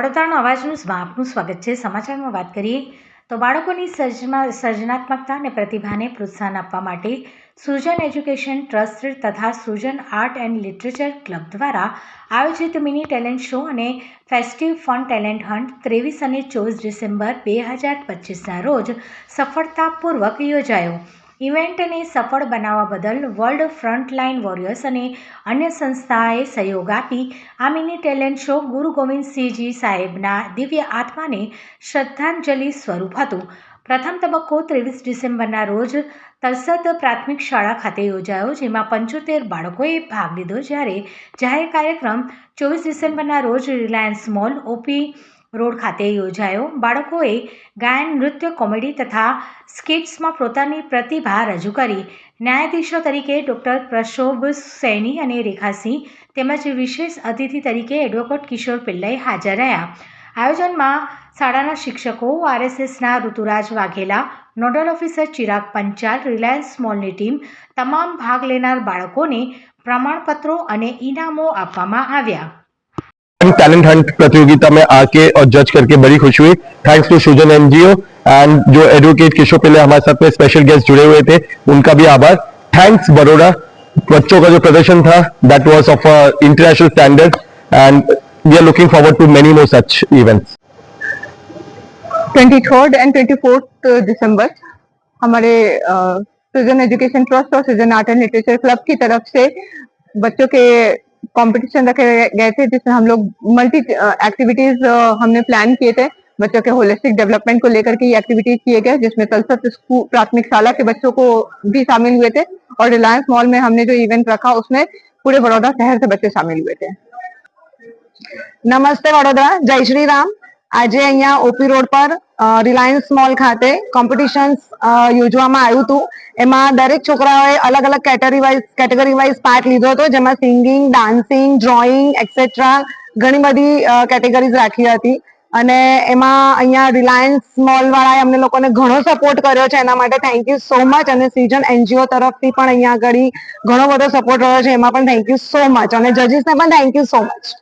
વડોદરાનો અવાજનું આપનું સ્વાગત છે. સમાચારમાં વાત કરીએ તો બાળકોની સર્જમાં સર્જનાત્મકતા અને પ્રતિભાને પ્રોત્સાહન આપવા માટે સૃજન એજ્યુકેશન ટ્રસ્ટ તથા Srujan art and literature club દ્વારા આયોજિત મિની ટેલેન્ટ શો અને ફેસ્ટિવ ફન ટેલેન્ટ હન્ટ ત્રેવીસ અને ચોવીસ ડિસેમ્બર બે હજાર પચીસના રોજ સફળતાપૂર્વક યોજાયો. ઇવેન્ટને સફળ બનાવવા બદલ વર્લ્ડ ફ્રન્ટલાઇન વોરિયર્સ અને અન્ય સંસ્થાએ સહયોગ આપી. આ મિની ટેલેન્ટ શો ગુરુ ગોવિંદસિંહજી સાહેબના દિવ્ય આત્માને શ્રદ્ધાંજલિ સ્વરૂપ હતું. પ્રથમ તબક્કો ત્રેવીસ ડિસેમ્બરના રોજ તલસદ પ્રાથમિક શાળા ખાતે યોજાયો, જેમાં પંચોતેર બાળકોએ ભાગ લીધો. જ્યારે જાહેર કાર્યક્રમ ચોવીસ ડિસેમ્બરના રોજ રિલાયન્સ મોલ, ઓપી રોડ ખાતે યોજાયો. બાળકોએ ગાયન, નૃત્ય, કોમેડી તથા સ્કિટ્સમાં પોતાની પ્રતિભા રજૂ કરી. ન્યાયાધીશો તરીકે ડૉક્ટર પ્રશોભ સૈની અને રેખાસિંહ તેમજ વિશેષ અતિથિ તરીકે એડવોકેટ કિશોર પિલ્લઈ હાજર રહ્યા. આયોજનમાં શાળાના શિક્ષકો, આરએસએસના Ruturaj Vaghela, nodal officer Chirag Panchal, Reliance મોલની team, તમામ ભાગ લેનાર બાળકોને પ્રમાણપત્રો અને ઇનામો આપવામાં આવ્યા. टैलेंट हंट प्रतियोगिता में आके और जज करके बड़ी खुशी हुई। Thanks to Srujan NGO and जो एडवोकेट किशोर पिल्ले हमारे साथ में स्पेशल गेस्ट जुड़े हुए थे, उनका भी आभार। थैंक्स बड़ोड़ा बच्चों का जो प्रदर्शन था that was of international standard and we are looking forward to many more such events twenty third and twenty fourth December हमारे सृजन एजुकेशन ट्रस्ट और सृजन आर्ट एंड लिटरेचर क्लब की तरफ़ से बच्चों के कंपटीशन रखे गए थे जिसमें हम लोग मल्टी एक्टिविटीज हमने प्लान किए थे बच्चों के होलिस्टिक डेवलपमेंट को लेकर के ये एक्टिविटीज किए गए जिसमें तलसत स्कूल प्राथमिक शाला के बच्चों को भी शामिल हुए थे और रिलायंस मॉल में हमने जो इवेंट रखा उसमें पूरे बड़ौदा शहर से बच्चे शामिल हुए थे નમસ્તે વડોદરા જય શ્રી રામ આજે અહીંયા ઓપી રોડ પર રિલાયન્સ મોલ ખાતે કોમ્પિટિશન યોજવામાં આવ્યું હતું. એમાં દરેક છોકરાઓએ અલગ અલગ category wise category wise part લીધો હતો, જેમાં સિંગિંગ ડાન્સિંગ ડ્રોઈંગ એક્સેટ્રા ઘણી બધી કેટેગરીઝ રાખી હતી. અને એમાં અહીંયા રિલાયન્સ મોલ વાળાએ અમને લોકોને ઘણો સપોર્ટ કર્યો છે, એના માટે થેન્ક યુ સો મચ અને સિઝન એનજીઓ તરફથી પણ અહીંયા આગળ ઘણો બધો સપોર્ટ રહ્યો છે, એમાં પણ થેન્ક યુ સો મચ અને જજીસને પણ થેન્ક યુ સો મચ